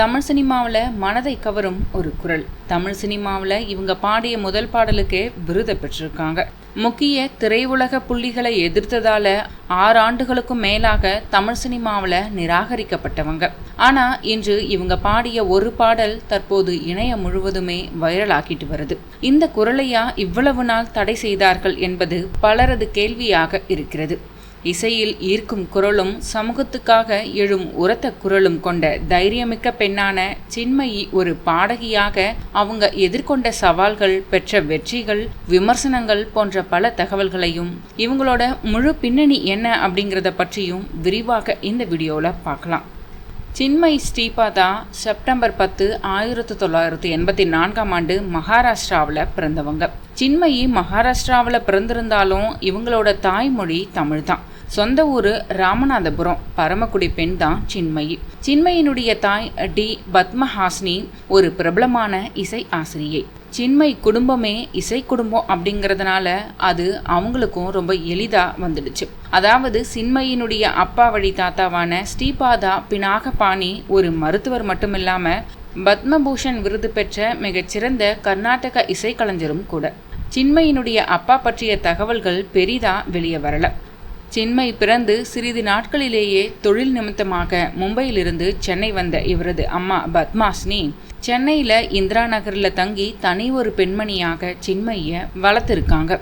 தமிழ் சினிமாவில் மனதை கவரும் ஒரு குரல். தமிழ் சினிமாவில் இவங்க பாடிய முதல் பாடலுக்கே விருதை பெற்றிருக்காங்க. முக்கிய திரையுலக புள்ளிகளை எதிர்த்ததால ஆறு ஆண்டுகளுக்கும் மேலாக தமிழ் சினிமாவில் நிராகரிக்கப்பட்டவங்க. ஆனா இன்று இவங்க பாடிய ஒரு பாடல் தற்போது இணையம் முழுவதுமே வைரலாகிட்டு வருது. இந்த குரலையா இவ்வளவு நாள் தடை செய்தார்கள் என்பது பலரது கேள்வியாக இருக்கிறது. இசையில் ஈர்க்கும் குரலும் சமூகத்துக்காக எழும் உரத்த குரலும் கொண்ட தைரியமிக்க பெண்ணான சின்மயி ஒரு பாடகியாக அவங்க எதிர்கொண்ட சவால்கள் பெற்ற வெற்றிகள் விமர்சனங்கள் போன்ற பல தகவல்களையும் இவங்களோட முழு பின்னணி என்ன அப்படிங்கிறத பற்றியும் விரிவாக இந்த வீடியோவில் பார்க்கலாம். சின்மய் ஸ்ரீபாதா செப்டம்பர் பத்து ஆயிரத்தி தொள்ளாயிரத்தி எண்பத்தி நான்காம் ஆண்டு மகாராஷ்டிராவில் பிறந்தவங்க. சின்மயி மகாராஷ்டிராவில் பிறந்திருந்தாலும் இவங்களோட தாய்மொழி தமிழ் தான் சொந்த ஊர் ராமநாதபுரம் பரமக்குடி பெண் தான் சின்மயி. சின்மயினுடைய தாய் டி. பத்மஹாஸ்னி ஒரு பிரபலமான இசை ஆசிரியை. சின்மை குடும்பமே இசை குடும்பம் அப்படிங்கிறதுனால அது அவங்களுக்கும் ரொம்ப எளிதாக வந்துடுச்சு. அதாவது சின்மையினுடைய அப்பா வழி தாத்தாவான ஸ்ரீபாதா பினாகபாணி ஒரு மருத்துவர் மட்டும் இல்லாமல் பத்மபூஷன் விருது பெற்ற மிகச்சிறந்த கர்நாடக இசைக்கலைஞரும் கூட. சின்மையினுடைய அப்பா பற்றிய தகவல்கள் பெரிதா வெளியே வரல. சின்மை பிறந்து சிறிது நாட்களிலேயே தொழில் நிமித்தமாக மும்பையிலிருந்து சென்னை வந்த இவரது அம்மா பத்மாஸ்னி சென்னையில் இந்திரா நகரில் தங்கி தனி ஒரு பெண்மணியாக சின்மையை வளர்த்துருக்காங்க.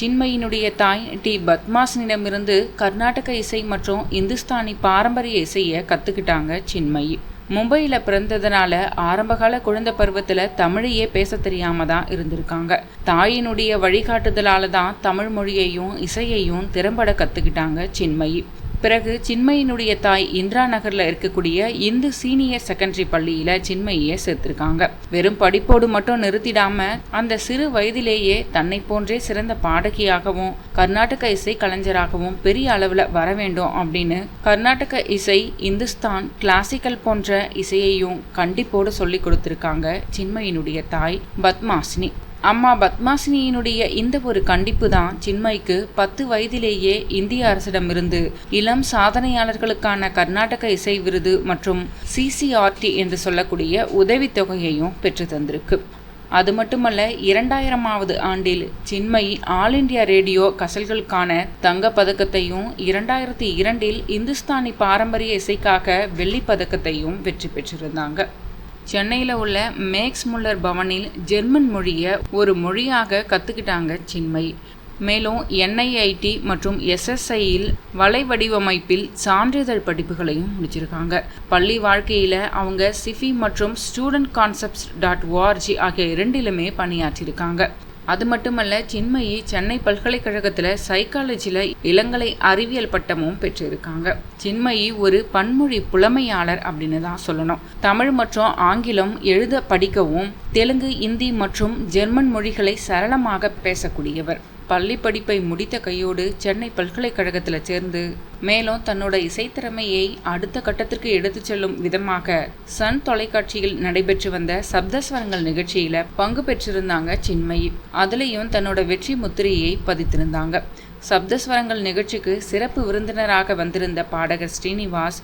சின்மையினுடைய தாய் டி பத்மாசனிடமிருந்து கர்நாடக இசை மற்றும் இந்துஸ்தானி பாரம்பரிய இசையை கற்றுக்கிட்டாங்க சின்மயி மும்பையில் பிறந்ததுனால ஆரம்பகால குழந்தை பருவத்தில் தமிழையே பேச தெரியாம தான் இருந்திருக்காங்க. தாயினுடைய வழிகாட்டுதலால தான் தமிழ் மொழியையும் இசையையும் திறம்பட கற்றுக்கிட்டாங்க சின்மயி. பிறகு சின்மையினுடைய தாய் இந்திரா நகரில் இருக்கக்கூடிய இந்து சீனியர் செகண்டரி பள்ளியில் சின்மையை சேர்த்திருக்காங்க. வெறும் படிப்போடு மட்டும் நிறுத்திடாம அந்த சிறு வயதிலேயே தன்னை போன்றே சிறந்த பாடகியாகவும் கர்நாடக இசை கலைஞராகவும் பெரிய அளவில் வர வேண்டும் அப்படின்னு கர்நாடக இசை இந்துஸ்தான் கிளாசிக்கல் போன்ற இசையையும் கண்டிப்போடு சொல்லி கொடுத்துருக்காங்க சின்மையினுடைய தாய் பத்மாசினி. அம்மா பத்மாசினியினுடைய இந்த ஒரு கண்டிப்பு தான் சின்மைக்கு பத்து வயதிலேயே இந்திய அரசிடமிருந்து இளம் சாதனையாளர்களுக்கான கர்நாடக இசை விருது மற்றும் சிசிஆர்டி என்று சொல்லக்கூடிய உதவித்தொகையையும் பெற்று தந்திருக்கு. அது மட்டுமல்ல இரண்டாயிரமாவது ஆண்டில் சின்மயி ஆல் இண்டியா ரேடியோ கசல்களுக்கான தங்க பதக்கத்தையும் இரண்டாயிரத்தி இரண்டில் இந்துஸ்தானி பாரம்பரிய இசைக்காக வெள்ளி பதக்கத்தையும் வெற்றி பெற்றிருந்தாங்க. சென்னையில் உள்ள மேக்ஸ் முல்லர் பவனில் ஜெர்மன் மொழியை ஒரு மொழியாக கற்றுக்கிட்டாங்க சின்மை மேலும் என்ஐஐடி மற்றும் எஸ்எஸ்ஐயில் வலை வடிவமைப்பில் சான்றிதழ் படிப்புகளையும் முடிச்சிருக்காங்க. பள்ளி வாழ்க்கையில் அவங்க சிஃபி மற்றும் ஸ்டூடெண்ட் கான்செப்ட்ஸ் டாட் ஓஆர்ஜி ஆகிய இரண்டிலுமே பணியாற்றியிருக்காங்க அது மட்டுமல்ல சின்மயி சென்னை பல்கலைக்கழகத்தில் சைக்காலஜியில் இளங்கலை அறிவியல் பட்டமும் பெற்றிருக்காங்க. சின்மயி ஒரு பன்மொழி புலமையாளர் அப்படின்னு தான் சொல்லணும். தமிழ் மற்றும் ஆங்கிலம் எழுத படிக்கவும் தெலுங்கு இந்தி மற்றும் ஜெர்மன் மொழிகளை சரளமாக பேசக்கூடியவர். பள்ளி படிப்பை முடித்த கையோடு சென்னை பல்கலைக்கழகத்தில் சேர்ந்து மேலும் தன்னோட இசைத்திறமையை அடுத்த கட்டத்திற்கு எடுத்துச் செல்லும் விதமாக சன் தொலைக்காட்சியில் நடைபெற்று வந்த சப்தஸ்வரங்கள் நிகழ்ச்சியில பங்கு பெற்றிருந்தாங்க சின்மயி. அதுலேயும் தன்னோட வெற்றி முத்திரையை பதித்திருந்தாங்க. சப்தஸ்வரங்கள் நிகழ்ச்சிக்கு சிறப்பு விருந்தினராக வந்திருந்த பாடகர் ஸ்ரீனிவாஸ்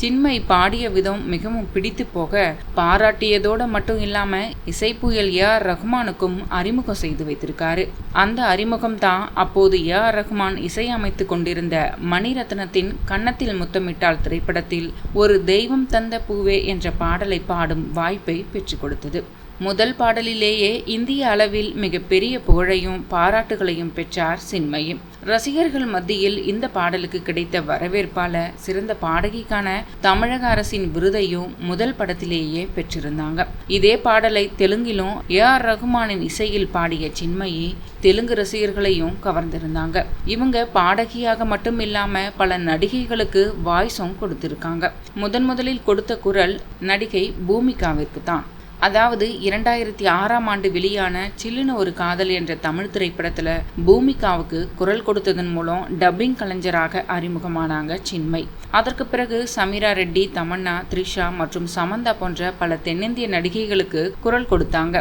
சின்மை பாடிய விதம் மிகவும் பிடித்து போக பாராட்டியதோடு மட்டும் இல்லாம இசைப்புயல் ஏ ஆர் ரஹ்மானுக்கும் அறிமுகம் செய்து வைத்திருக்காரு. அந்த அறிமுகம் தான் அப்போது ஏ ஆர் ரஹ்மான் இசையமைத்து கொண்டிருந்த மணிரத்னத்தின் கன்னத்தில் முத்தமிட்டால் திரைப்படத்தில் ஒரு தெய்வம் தந்த பூவே என்ற பாடலை பாடும் வாய்ப்பை பெற்றுக் கொடுத்தது. முதல் பாடலிலேயே இந்திய அளவில் மிகப்பெரிய புகழையும் பாராட்டுகளையும் பெற்றார் சின்மயும். ரசிகர்கள் மத்தியில் இந்த பாடலுக்கு கிடைத்த வரவேற்பால சிறந்த பாடகிக்கான தமிழக அரசின் விருதையும் முதல் படத்திலேயே பெற்றிருந்தாங்க. இதே பாடலை தெலுங்கிலும் ஏ ஆர் ரகுமானின் இசையில் பாடிய சின்மயி தெலுங்கு ரசிகர்களையும் கவர்ந்திருந்தாங்க. இவங்க பாடகியாக மட்டும் இல்லாம பல நடிகைகளுக்கு வாய்ஸும் கொடுத்திருக்காங்க. முதன் முதலில் கொடுத்த குரல் நடிகை பூமிகாவிற்கு தான். அதாவது இரண்டாயிரத்தி ஆறாம் ஆண்டு வெளியான சில்லுன்னு ஒரு காதல் என்ற தமிழ் திரைப்படத்தில் பூமிகாவுக்கு குரல் கொடுத்ததன் மூலம் டப்பிங் கலைஞராக அறிமுகமானாங்க சின்மை அதற்கு பிறகு சமீரா ரெட்டி தமன்னா த்ரிஷா மற்றும் சமந்தா போன்ற பல தென்னிந்திய நடிகைகளுக்கு குரல் கொடுத்தாங்க.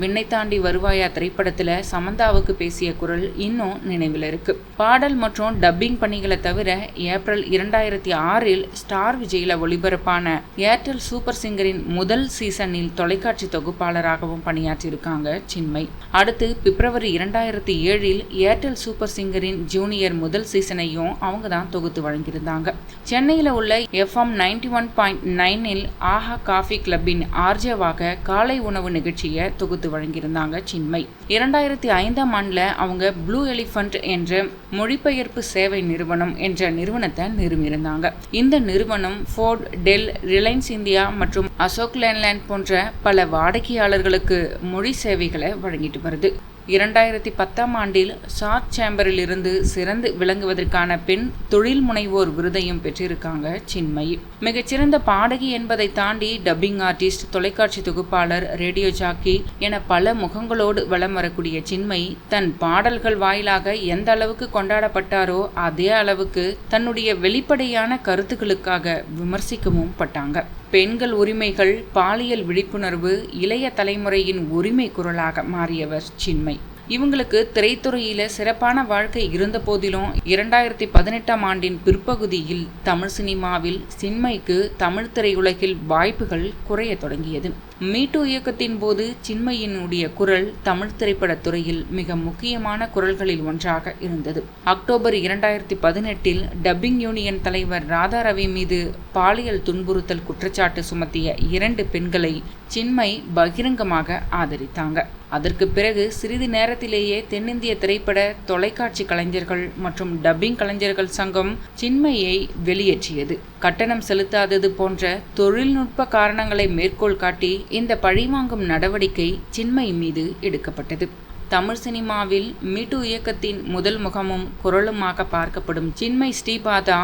விண்ணை தாண்டி வருவாயா திரைப்படத்தில் சமந்தாவுக்கு பேசிய குரல் இன்னும் நினைவில் இருக்கு. பாடல் மற்றும் டப்பிங் பணிகளை தவிர ஏப்ரல் இரண்டாயிரத்தி ஆறில் ஸ்டார் விஜயில ஒளிபரப்பான ஏர்டெல் சூப்பர் சிங்கரின் முதல் சீசனில் தொலைக்காட்சி தொகுப்பாளராகவும் பணியாற்றியிருக்காங்க சின்மை அடுத்து பிப்ரவரி இரண்டாயிரத்தி ஏழில் ஏர்டெல் சூப்பர் சிங்கரின் ஜூனியர் முதல் சீசனையும் அவங்க தான் தொகுத்து வழங்கியிருந்தாங்க. சென்னையில் உள்ள எஃப்எம் நைன்டி ஒன் பாயிண்ட் நைனில் ஆஹா காஃபி கிளப்பின் ஆர்ஜவாக காலை உணவு நிகழ்ச்சியை தொகுத்து வழங்கியிருந்தாங்க சின்மை இரண்டாயிரத்தி ஐந்தாம் ஆண்டில் அவங்க ப்ளூ எலிஃபண்ட் என்ற மொழிபெயர்ப்பு சேவை நிறுவனம் என்ற நிறுவனத்தை நிறுவியிருந்தாங்க. இந்த நிறுவனம் ஃபோர்ட் டெல் ரிலையன்ஸ் இந்தியா மற்றும் அசோக் லேண்ட்லேண்ட் போன்ற பல வாடிக்கையாளர்களுக்கு மொழி சேவைகளை வழங்கிட்டு வருது. இரண்டாயிரத்தி பத்தாம் ஆண்டில் ஷார்ட் சேம்பரில் இருந்து சிறந்து விளங்குவதற்கான பெண் தொழில் முனைவோர் விருதையும் பெற்றிருக்காங்க சின்மயி. மிகச்சிறந்த பாடகி என்பதை தாண்டி டப்பிங் ஆர்டிஸ்ட் தொலைக்காட்சி தொகுப்பாளர் ரேடியோ ஜாக்கி என பல முகங்களோடு வலம் வரக்கூடிய சின்மை தன் பாடல்கள் வாயிலாக எந்த அளவுக்கு கொண்டாடப்பட்டாரோ அதே அளவுக்கு தன்னுடைய வெளிப்படையான கருத்துக்களுக்காக விமர்சிக்கவும் பட்டாங்க. பெண்கள் உரிமைகள் பாலியல் விழிப்புணர்வு இளைய தலைமுறையின் உரிமை குரலாக மாறியவர் சின்மை இவங்களுக்கு திரைத்துறையில சிறப்பான வாழ்க்கை இருந்த போதிலும் இரண்டாயிரத்தி பதினெட்டாம் ஆண்டின் பிற்பகுதியில் தமிழ் சினிமாவில் சின்மைக்கு தமிழ் திரையுலகில் வாய்ப்புகள் குறைய தொடங்கியது. மீட்டு இயக்கத்தின் போது சின்மையினுடைய குரல் தமிழ் திரைப்பட துறையில் மிக முக்கியமான குரல்களில் ஒன்றாக இருந்தது. அக்டோபர் இரண்டாயிரத்தி பதினெட்டில் டப்பிங் யூனியன் தலைவர் ராதா ரவி மீது பாலியல் துன்புறுத்தல் குற்றச்சாட்டு சுமத்திய இரண்டு பெண்களை சின்மை பகிரங்கமாக ஆதரித்தாங்க. அதற்கு பிறகு சிறிது நேரத்திலேயே தென்னிந்திய திரைப்பட தொலைக்காட்சி கலைஞர்கள் மற்றும் டப்பிங் கலைஞர்கள் சங்கம் சின்மையை வெளியேற்றியது. கட்டணம் செலுத்தாதது போன்ற தொழில்நுட்ப காரணங்களை மேற்கோள் காட்டி இந்த பழிவாங்கும் நடவடிக்கை சின்மை மீது எடுக்கப்பட்டது. தமிழ் சினிமாவில் மீட்டு இயக்கத்தின் முதல் முகமும் குரலுமாக பார்க்கப்படும் சின்மை ஸ்ரீபாதா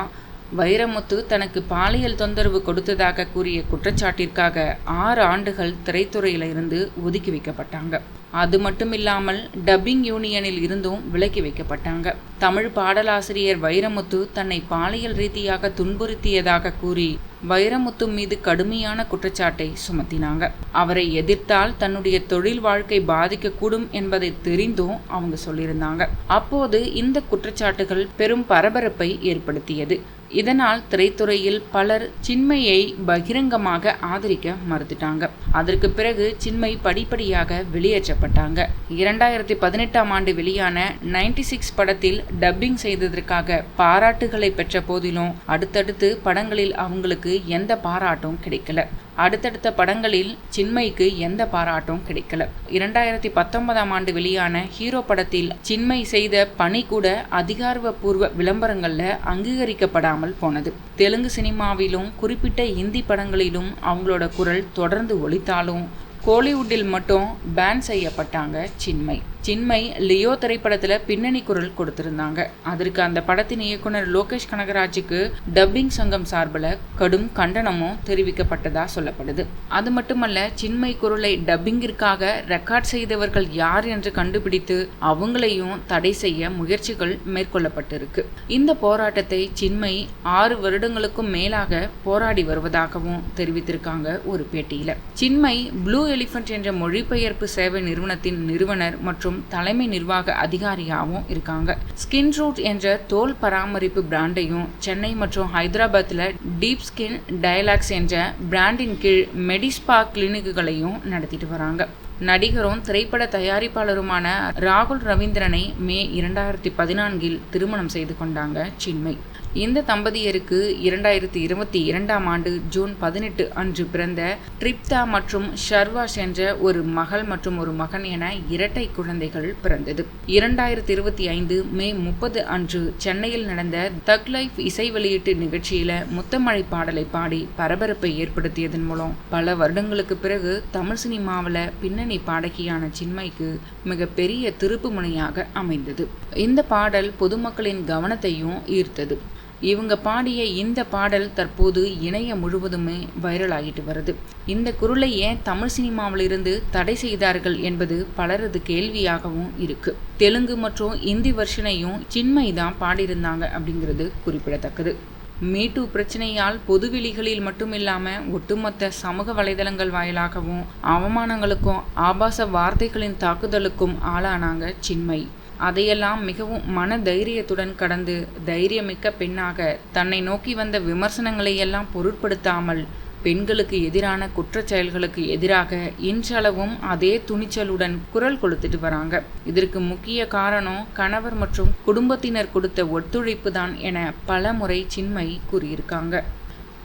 வைரமுத்து தனக்கு பாலியல் தொந்தரவு கொடுத்ததாக கூறிய குற்றச்சாட்டிற்காக ஆறு ஆண்டுகள் திரைத்துறையில இருந்து ஒதுக்கி வைக்கப்பட்டாங்க. அது மட்டும் இல்லாமல் டப்பிங் யூனியனில் இருந்தும் விலக்கி வைக்கப்பட்டாங்க. தமிழ் பாடலாசிரியர் வைரமுத்து தன்னை பாலியல் ரீதியாக துன்புறுத்தியதாக கூறி வைரமுத்து மீது கடுமையான குற்றச்சாட்டை சுமத்தினாங்க. அவரை எதிர்த்தால் தன்னுடைய தொழில் வாழ்க்கை பாதிக்கக்கூடும் என்பதை தெரிந்தும் அவங்க சொல்லியிருந்தாங்க. அப்போது இந்த குற்றச்சாட்டுகள் பெரும் பரபரப்பை ஏற்படுத்தியது. இதனால் திரைத்துறையில் பலர் சின்மையை பகிரங்கமாக ஆதரிக்க மறுத்துட்டாங்க. அதற்கு பிறகு சின்மை படிப்படியாக வெளியேற்றப்பட்டாங்க. இரண்டாயிரத்தி பதினெட்டாம் ஆண்டு வெளியான நைன்டி சிக்ஸ் படத்தில் டப்பிங் செய்ததற்காக பாராட்டுகளை பெற்ற போதிலும் அடுத்தடுத்து படங்களில் அவங்களுக்கு எந்த பாராட்டும் கிடைக்கல. அடுத்தடுத்த படங்களில் சின்மைக்கு எந்த பாராட்டும் கிடைக்கல. இரண்டாயிரத்தி பத்தொன்பதாம் ஆண்டு வெளியான ஹீரோ படத்தில் சின்மை செய்த பணி கூட அதிகாரப்பூர்வ விளம்பரங்களில் அங்கீகரிக்கப்படாமல் போனது. தெலுங்கு சினிமாவிலும் குறிப்பிட்ட இந்தி படங்களிலும் அவங்களோட குரல் தொடர்ந்து ஒழித்தாலும் கோலிவுட்டில் மட்டும் பேன் செய்யப்பட்டாங்க சின்மை. சின்மை லியோ திரைப்படத்தில் பின்னணி குரல் கொடுத்திருந்தாங்க. அதற்கு அந்த படத்தின் இயக்குனர் லோகேஷ் கனகராஜுக்கு டப்பிங் சங்கம் சார்பில் கடும் கண்டனமும் தெரிவிக்கப்பட்டதாக சொல்லப்படுது. அது மட்டுமல்ல சின்மை குரலை டப்பிங்கிற்காக ரெக்கார்ட் செய்தவர்கள் யார் என்று கண்டுபிடித்து அவங்களையும் தடை செய்ய முயற்சிகள் மேற்கொள்ளப்பட்டிருக்கு. இந்த போராட்டத்தை சின்மை ஆறு வருடங்களுக்கும் மேலாக போராடி வருவதாகவும் தெரிவித்திருக்காங்க ஒரு பேட்டியில். சின்மை ப்ளூ எலிஃபண்ட் என்ற மொழிபெயர்ப்பு சேவை நிறுவனத்தின் நிறுவனர் மற்றும் தலைமை நிர்வாக அதிகாரியாகவும் இருக்காங்க. ஸ்கின் ரூட் என்ற தோல் பராமரிப்பு பிராண்டையும் சென்னை மற்றும் ஹைதராபாத்தில் டீப் ஸ்கின் டயலாக்ஸ் என்ற பிராண்டின் கீழ் மெடிஸ்பா கிளினிக்குகளையும் நடத்திட்டு வராங்க. நடிகரும் திரைப்பட தயாரிப்பாளருமான ராகுல் ரவீந்திரனை மே இரண்டாயிரத்தி பதினான்கில் திருமணம் செய்து கொண்டாங்க சின்மை இந்த தம்பதியருக்கு இரண்டாயிரத்தி இருபத்தி இரண்டாம் ஆண்டு ஜூன் பதினெட்டு அன்று பிறந்த ட்ரிப்தா மற்றும் ஷர்வாஷ் என்ற ஒரு மகள் மற்றும் ஒரு மகன் என இரட்டை குழந்தைகள் பிறந்தது. இரண்டாயிரத்தி இருபத்தி ஐந்து மே முப்பது அன்று சென்னையில் நடந்த தக் லைஃப் இசை வெளியீட்டு நிகழ்ச்சியில முத்தமழை பாடலை பாடி பரபரப்பை ஏற்படுத்தியதன் மூலம் பல வருடங்களுக்கு பிறகு தமிழ் சினிமாவில் பின்னணி பாடகியான சின்மைக்கு மிகப்பெரிய திருப்பு முனையாக அமைந்தது. இந்த பாடல் பொதுமக்களின் கவனத்தையும் ஈர்த்தது. இவங்க பாடிய இந்த பாடல் தற்போது இணையம் முழுவதுமே வைரல் ஆகிட்டு வருது. இந்த குரலை ஏன் தமிழ் சினிமாவிலிருந்து தடை செய்தார்கள் என்பது பலரது கேள்வியாகவும் இருக்கு. தெலுங்கு மற்றும் இந்தி வெர்ஷனையும் சின்மை தான் பாடியிருந்தாங்க அப்படிங்கிறது குறிப்பிடத்தக்கது. மீட்டு பிரச்சனையால் பொதுவெளிகளில் மட்டுமில்லாமல் ஒட்டுமொத்த சமூக வலைதளங்கள் வாயிலாகவும் அவமானங்களுக்கும் ஆபாச வார்த்தைகளின் தாக்குதலுக்கும் ஆளானாங்க சின்மை அதையெல்லாம் மிகவும் மன தைரியத்துடன் கடந்து தைரியமிக்க பெண்ணாக தன்னை நோக்கி வந்த விமர்சனங்களை எல்லாம் பொருட்படுத்தாமல் பெண்களுக்கு எதிரான குற்றச் செயல்களுக்கு எதிராக இன்றளவும் அதே துணிச்சலுடன் குரல் கொடுத்துட்டு வராங்க. இதற்கு முக்கிய காரணம் கணவர் மற்றும் குடும்பத்தினர் கொடுத்த ஒத்துழைப்பு தான் என பல முறை சின்மை கூறியிருக்காங்க.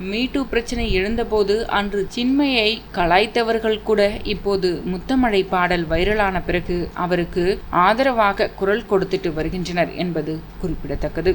மீட்டு பிரச்சனை எழுந்தபோது அன்று சின்மையை கலாய்த்தவர்கள் கூட இப்போது முத்தமழை பாடல் வைரலான பிறகு அவருக்கு ஆதரவாக குரல் கொடுத்துட்டு வருகின்றனர் என்பது குறிப்பிடத்தக்கது.